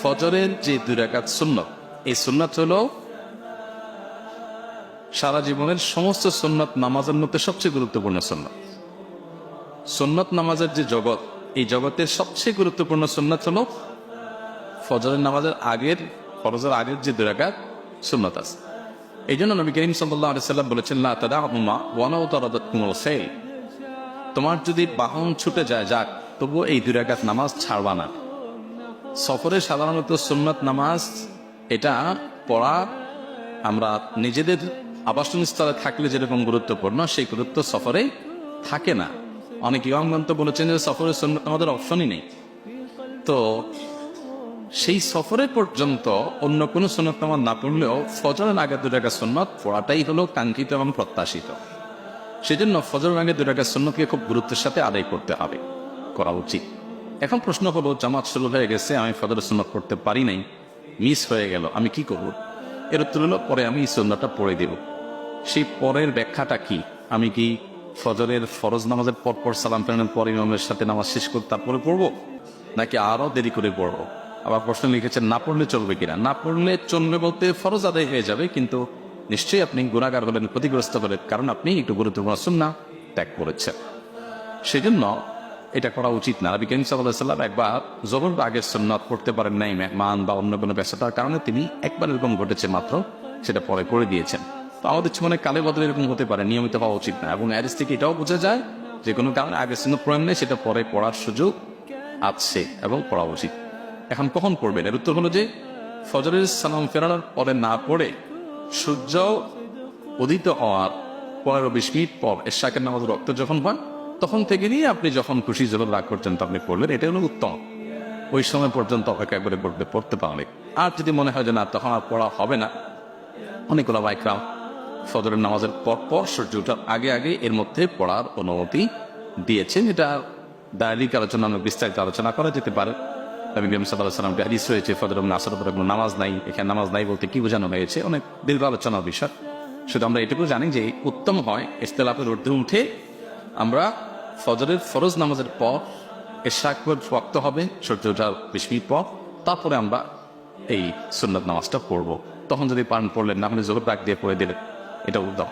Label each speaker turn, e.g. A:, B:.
A: ফজরের যে দুই রাকাত সুন্নত, এই সুন্নত হলো সারা জীবনের সমস্ত সুন্নত নামাজের মধ্যে সবচেয়ে গুরুত্বপূর্ণ সুন্নত। সুন্নত নামাজের যে জগৎ, এই জগতের সবচেয়ে গুরুত্বপূর্ণ সুন্নত হলো ফজরের নামাজের আগের, ফরজের আগের যে দুই রাকাত সুন্নত আছে। এই জন্য নবী করিম সাল্লাহ সাল্লাম বলেছেন না তোমার যদি বাহন ছুটে যায়, যাক, তবুও এই দুই রাকাত নামাজ ছাড়বা না। সফরে সাধারণত সুন্নত নামাজ, এটা পড়া, আমরা নিজেদের আবাসন স্থলে থাকলে যেরকম গুরুত্বপূর্ণ, সেই গুরুত্ব সফরে থাকে না। অনেক ইয়ংগন্ত বলেছেন যে সফরে সুন্নত আমাদের অপশনই নেই। তো সেই সফরে পর্যন্ত অন্য কোনো সুন্নত নামাজ না পড়লেও ফজরের আগে দু টাকা সুন্নত পড়াটাই হলো কাঙ্ক্ষিত এবং প্রত্যাশিত। সেজন্য ফজরের আগে দু টাকা সুন্নতকে খুব গুরুত্বের সাথে আদায় করতে হবে, করা উচিত। এখন প্রশ্ন হলো জামাত শুরু হয়ে গেছে, আমি ফজরের সুন্নত পড়তে পারি নাই মিস হয়ে গেল, আমি কি করব? এর উত্তর হলো, পরে আমি এই সুন্নতটা পড়ে দেব। সেই পরের ব্যাখ্যাটা কি? আমি কি ফজরের ফরজ নামাজের পর পর সালাম ফেরানোর পর ইমামের সাথে নামাজ শেষ করে তারপরে পড়ব, নাকি আরও দেরি করে পড়ব? আবার প্রশ্ন লিখেছেন, না পড়লে চলবে কিনা? না পড়লে চলবে বলতে ফরজ আদায় হয়ে যাবে, কিন্তু নিশ্চয়ই আপনি গুণাগার হলেন ক্ষতিগ্রস্ত হলেন কারণ আপনি একটু গুরুত্বপূর্ণ সুন্না ত্যাগ করেছেন। সেজন্য এটা করা উচিত না। নবী করিম সাল্লাহ সাল্লাম একবার জবর আগের সুন্নত পড়তে পারেন নাই মান বা অন্য কোনো ব্যস্ততার কারণে তিনি একবার এরকম ঘটেছে মাত্র, সেটা পরে করে দিয়েছেন। তো আমাদের জীবনে কালে বদলে এরকম হতে পারে, নিয়মিত হওয়া উচিত না। এবং অ্যারেস থেকে এটাও বোঝা যায় যে কোনো কারণে আগের সুন্নত প্রয়োগ নেই, সেটা পরে পড়ার সুযোগ আছে এবং পড়া উচিত। এখন কখন পড়বেন? এর উত্তর হলো যে ফজরের সালাম ফেরানোর পরে না পড়ে সূর্য উদিত হওয়ার পনেরো বিশ মিনিট পর এশাকের নামাজ রক্ত যখন হয় তখন থেকে নিয়ে আপনি যখন খুশি যখন রাগ করছেন তো আপনি পড়লেন এটা হলো উত্তম। ওই সময় পর্যন্ত অপেক্ষা করে পড়তে পড়তে পারলে আর যদি মনে হয় যে না, তখন আর পড়া হবে না। অনেকগুলো বাইকরাম, ফজরের নামাজের পর পর সূর্য ওঠার আগে আগে এর মধ্যে পড়ার অনুমতি দিয়েছেন। এটা দায়িক আলোচনা অনেক বিস্তারিত আলোচনা করা যেতে পারে। নবী করিম সাল্লাহ হাদিস রয়েছে, ফজর নাসার পরে কোনো নামাজ নাই, এখানে নামাজ নাই বলতে কি বোঝানো হয়েছে? অনেক দীর্ঘ আলোচনার বিষয়। শুধু আমরা এটুকু জানি যে উত্তম হয় ইস্তেলাফের ঊর্ধ্বে উঠে আমরা ফজরের ফরজ নামাজের পর এশাকর ওয়াক্ত হবে সূর্য ওঠার বিশ মিনিট পর, তারপরে আমরা এই সুন্নত নামাজটা পড়ব। তখন যদি পান পড়লেন, না হলে জোর ডাক দিয়ে পড়ে দিলেন এটা উত্তম।